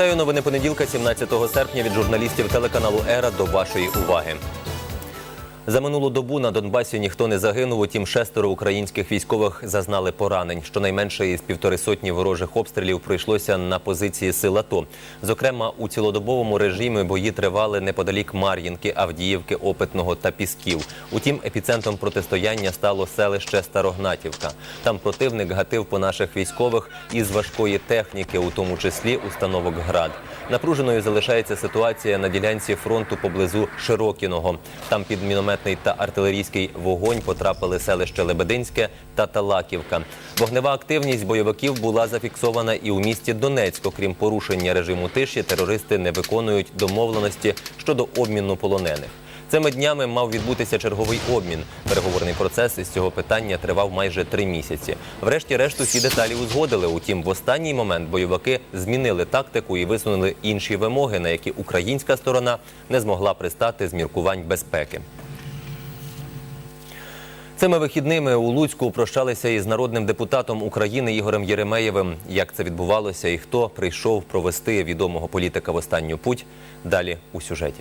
Вітаю новини понеділка, 17 серпня від журналістів телеканалу Ера до вашої уваги. За минулу добу на Донбасі ніхто не загинув, утім шестеро українських військових зазнали поранень. Щонайменше із півтори сотні ворожих обстрілів прийшлося на позиції сил АТО. Зокрема, у цілодобовому режимі бої тривали неподалік Мар'їнки, Авдіївки, Опитного та Пісків. Утім, епіцентром протистояння стало селище Старогнатівка. Там противник гатив по наших військових із важкої техніки, у тому числі установок ГРАД. Напруженою залишається ситуація на ділянці фронту поблизу Широкіного. Там під мінометний та артилерійський вогонь потрапили селище Лебединське та Талаківка. Вогнева активність бойовиків була зафіксована і у місті Донецьк. Окрім порушення режиму тиші, терористи не виконують домовленості щодо обміну полонених. Цими днями мав відбутися черговий обмін. Переговорний процес із цього питання тривав майже три місяці. Врешті-решт усі деталі узгодили. Утім, в останній момент бойовики змінили тактику і висунули інші вимоги, на які українська сторона не змогла пристати з міркувань безпеки. Цими вихідними у Луцьку прощалися із народним депутатом України Ігорем Єремеєвим. Як це відбувалося і хто прийшов провести відомого політика в останню путь? Далі у сюжеті.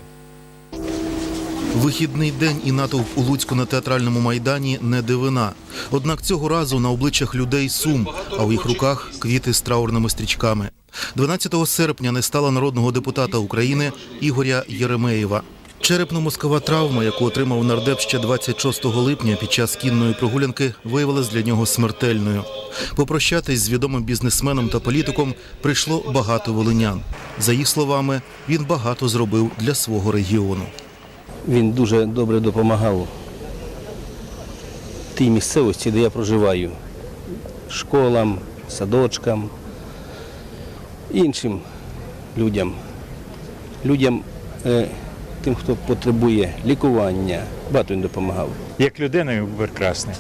Вихідний день і натовп у Луцьку на театральному майдані не дивина. Однак цього разу на обличчях людей сум, а у їх руках квіти з траурними стрічками. 12 серпня не стало народного депутата України Ігоря Єремеєва. Черепно-мозкова травма, яку отримав нардеп ще 26 липня під час кінної прогулянки, виявилась для нього смертельною. Попрощатись з відомим бізнесменом та політиком прийшло багато волинян. За їх словами, він багато зробив для свого регіону. Він дуже добре допомагав тій місцевості, де я проживаю, школам, садочкам, іншим людям, людям, е, тим, хто потребує лікування. Багато він допомагав. Як людина він був прекрасний.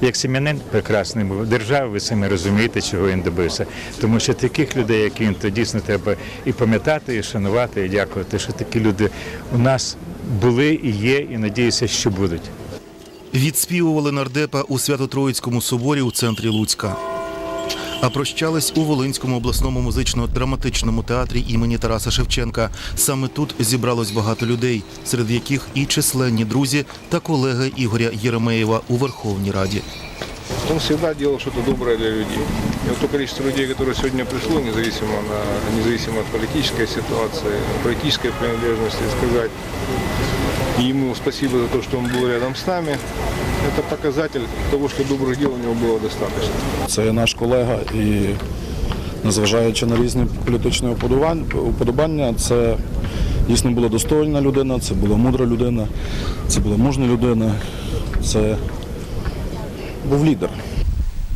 Як сім'янин прекрасний був. Держава, ви самі розумієте, чого він добився. Тому що таких людей, як він, то дійсно треба і пам'ятати, і шанувати, і дякувати, що такі люди у нас були і є, і надіюся, що будуть. Відспівували нардепа у Свято-Троїцькому соборі у центрі Луцька. А прощались у Волинському обласному музично-драматичному театрі імені Тараса Шевченка. Саме тут зібралось багато людей, серед яких і численні друзі та колеги Ігоря Єремеєва у Верховній Раді. Он всегда делал что-то доброе для людей. И вот то количество людей, которое сегодня пришло, независимо, на, независимо от политической ситуации, политической принадлежности, сказать ему спасибо за то, что он был рядом с нами, это показатель того, что добрых дел у него было достаточно. Це є наш колега і незважаючи на різні політичні уподобань- уподобання, це дійсно була достойна людина, це була мудра людина, це була мужня людина, це був лідер.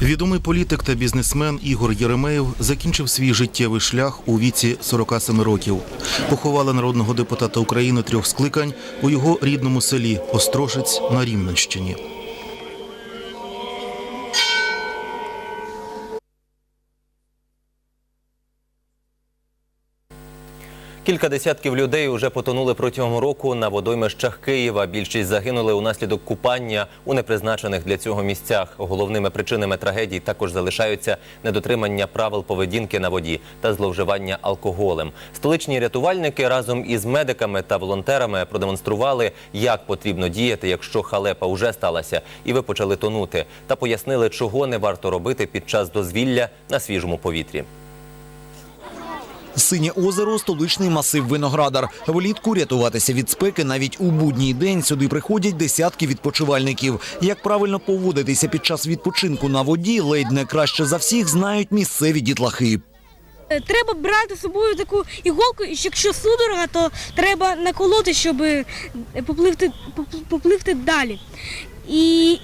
Відомий політик та бізнесмен Ігор Єремеєв закінчив свій життєвий шлях у віці 47 років. Поховали народного депутата України трьох скликань у його рідному селі Острожець на Рівненщині. Кілька десятків людей уже потонули протягом року на водоймищах Києва. Більшість загинули унаслідок купання у непризначених для цього місцях. Головними причинами трагедій також залишаються недотримання правил поведінки на воді та зловживання алкоголем. Столичні рятувальники разом із медиками та волонтерами продемонстрували, як потрібно діяти, якщо халепа вже сталася, і ви почали тонути, та пояснили, чого не варто робити під час дозвілля на свіжому повітрі. Синє озеро столичний масив Виноградар. Влітку рятуватися від спеки навіть у будній день сюди приходять десятки відпочивальників. Як правильно поводитися під час відпочинку на воді, ледь не краще за всіх знають місцеві дітлахи. Треба брати з собою таку іголку, і якщо судорога, то треба наколоти, щоб е, попливти, поп- попливти далі. І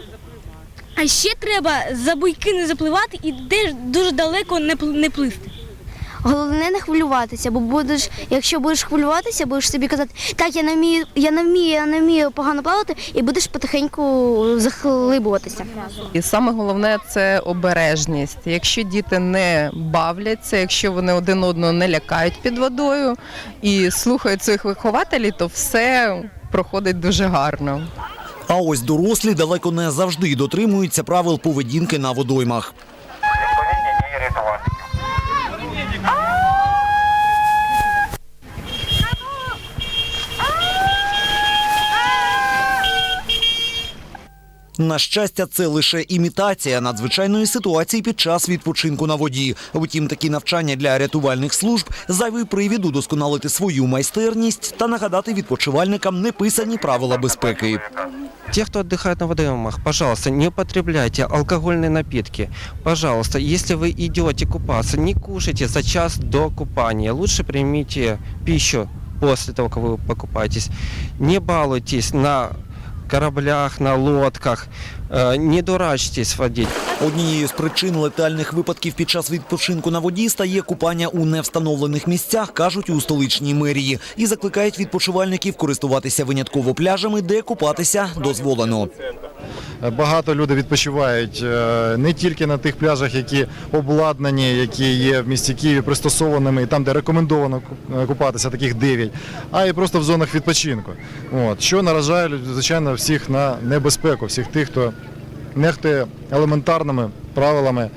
а ще треба за буйки не запливати і теж дуже далеко не, пл- не пливти. Головне не хвилюватися, бо будеш, якщо будеш хвилюватися, будеш собі казати, так, я не вмію, я не вмію, я не вмію погано плавати, і будеш потихеньку захлибуватися. І саме головне це обережність. Якщо діти не бавляться, якщо вони один одного не лякають під водою і слухають своїх вихователів, то все проходить дуже гарно. А ось дорослі далеко не завжди дотримуються правил поведінки на водоймах. На щастя, це лише імітація надзвичайної ситуації під час відпочинку на воді. Втім, такі навчання для рятувальних служб зайвий привід удосконалити свою майстерність та нагадати відпочивальникам неписані правила безпеки. Те, кто отдыхает на водоемах, пожалуйста, не употребляйте алкогольные напитки. Пожалуйста, если вы идете купаться, не кушайте за час до купания. Лучше примите пищу после того, как вы покупаетесь. Не балуйтесь на кораблях, на лодках. Э, Не дурачтесь в. Однією з причин летальних випадків під час відпочинку на воді стає купання у невстановлених місцях, кажуть у столичній мерії, і закликають відпочивальників користуватися винятково пляжами, де купатися дозволено. Багато людей відпочивають е, не тільки на тих пляжах, які обладнані, які є в місті Києві пристосованими, і там, де рекомендовано е, купатися, таких 9, а і просто в зонах відпочинку. От, що наражає, звичайно, всіх на небезпеку, всіх тих, хто нехтує елементарними правилами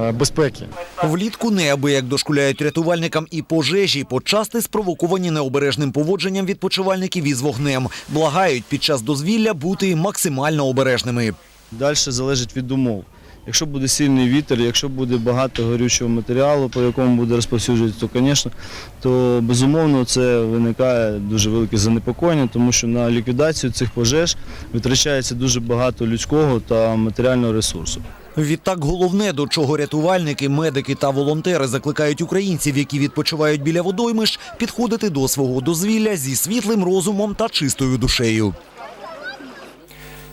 е, безпеки. Влітку неабияк дошкуляють рятувальникам і пожежі, почасти спровоковані необережним поводженням відпочивальників із вогнем. Благають під час дозвілля бути максимально обережними. Далі залежить від умов. Якщо буде сильний вітер, якщо буде багато горючого матеріалу, по якому буде розповсюджуватися, то, звісно, то безумовно це виникає дуже велике занепокоєння, тому що на ліквідацію цих пожеж витрачається дуже багато людського та матеріального ресурсу. Відтак головне, до чого рятувальники, медики та волонтери закликають українців, які відпочивають біля водоймищ, підходити до свого дозвілля зі світлим розумом та чистою душею.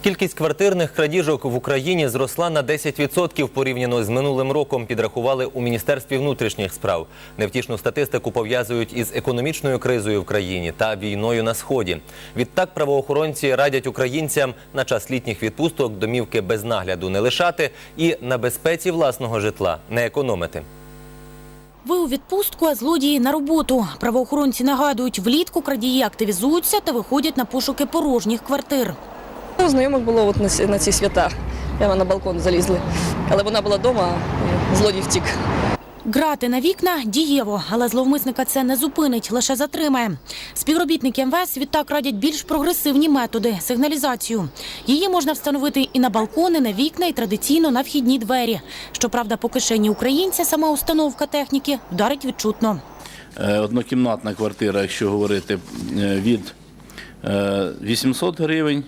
Кількість квартирних крадіжок в Україні зросла на 10% порівняно з минулим роком. Підрахували у міністерстві внутрішніх справ. Невтішну статистику пов'язують із економічною кризою в країні та війною на сході. Відтак правоохоронці радять українцям на час літніх відпусток домівки без нагляду не лишати і на безпеці власного житла не економити. Ви у відпустку, а злодії на роботу. Правоохоронці нагадують, влітку крадії активізуються та виходять на пошуки порожніх квартир. У знайомих було от на, ці- на ці свята. Прямо на балкон залізли. Але вона була вдома, і злодій втік. Грати на вікна дієво, але зловмисника це не зупинить, лише затримає. Співробітники МВС відтак радять більш прогресивні методи сигналізацію. Її можна встановити і на балкони, на вікна, і традиційно на вхідні двері. Щоправда, по кишені українця сама установка техніки вдарить відчутно. Е, Однокімнатна квартира, якщо говорити е, від е, 800 гривень е,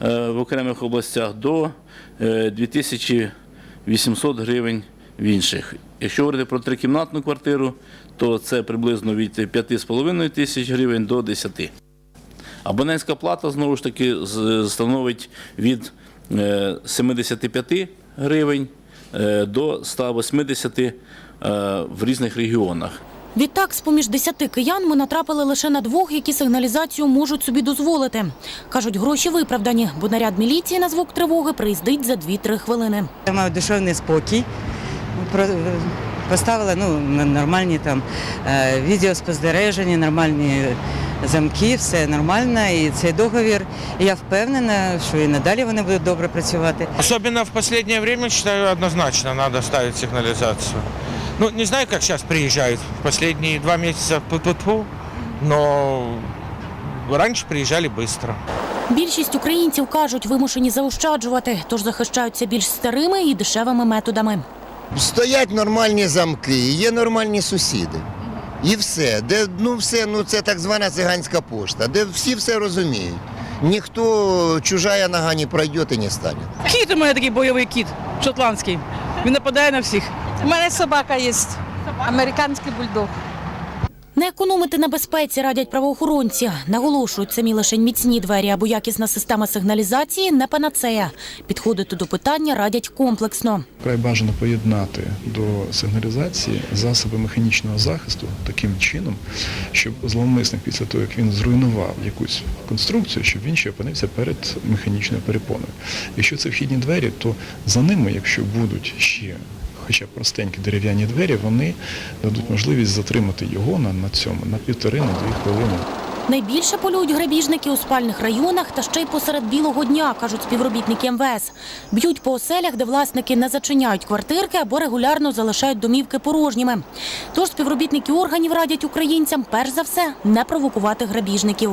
в окремих областях до е, 2800 гривень в інших. Якщо говорити про трикімнатну квартиру, то це приблизно від 5,5 тисяч гривень до 10. Абонентська плата знову ж таки становить від е, 75 гривень е, до 180 е, в різних регіонах. Відтак, з-поміж десяти киян ми натрапили лише на двох, які сигналізацію можуть собі дозволити. Кажуть, гроші виправдані, бо наряд міліції на звук тривоги приїздить за 2-3 хвилини. Я маю душевний спокій. Про- Поставила ну, нормальні там е, відеоспостереження, нормальні замки, все нормально. І цей договір. І я впевнена, що і надалі вони будуть добре працювати. Особенно в последнее время, считаю, однозначно надо ставить сигнализацию. Ну, не знаю, как сейчас приезжают. В последние два месяца пу но раньше приезжали быстро. Більшість українців кажуть, вимушені заощаджувати, тож захищаються більш старими і дешевими методами. Стоять нормальні замки, є нормальні сусіди. І все. Де, ну все, ну це так звана циганська пошта, де всі все розуміють. Ніхто чужая нога не пройде і не стане. Кіт у мене такий бойовий кіт, шотландський. Він нападає на всіх. У мене собака є. Американський бульдог. Не економити на безпеці радять правоохоронці. Наголошують самі лише міцні двері або якісна система сигналізації не панацея. Підходити до питання радять комплексно. Край бажано поєднати до сигналізації засоби механічного захисту таким чином, щоб зловмисник після того, як він зруйнував якусь конструкцію, щоб він ще опинився перед механічною перепоною. Якщо це вхідні двері, то за ними, якщо будуть ще хоча б простенькі дерев'яні двері, вони дадуть можливість затримати його на, на цьому на півтори на дві хвилини. Найбільше полюють грабіжники у спальних районах та ще й посеред білого дня, кажуть співробітники МВС. Б'ють по оселях, де власники не зачиняють квартирки або регулярно залишають домівки порожніми. Тож співробітники органів радять українцям перш за все не провокувати грабіжників.